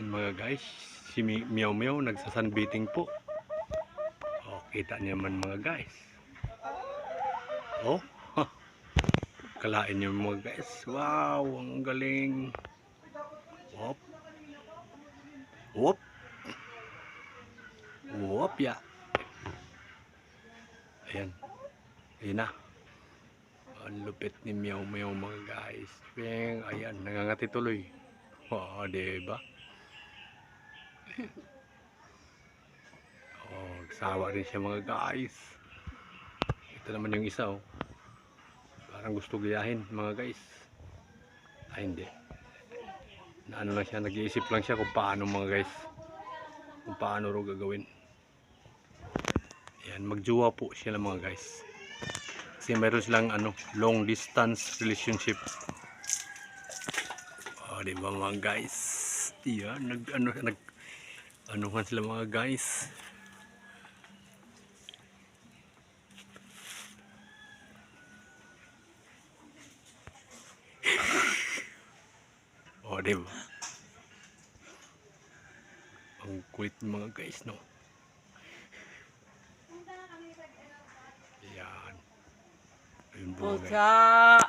mga guys, si Mi- Meow Meow nagsasunbathing po. Oh, kita niyo man mga guys. Oh, ha. Kalain niyo mga guys. Wow, ang galing. Wop. Wop. Wop ya. Ayan. Ayan na. Ang lupit ni Meow Meow mga guys. Beng, ayan, nangangati tuloy. Oo, diba? Oh, sawa rin siya mga guys. Ito naman yung isa oh. Parang gusto gayahin mga guys. Ay hindi. Na ano lang siya, nag-iisip lang siya kung paano mga guys. Kung paano ro gagawin. Ayan, magjuwa po sila mga guys. Kasi meron silang ano, long distance relationship. Oh, di ba mga guys? Yan, nag ano nag ano man sila mga guys. oh, di ba? Ang kulit ng mga guys, no? Yan. Ayun po, guys. Pucha!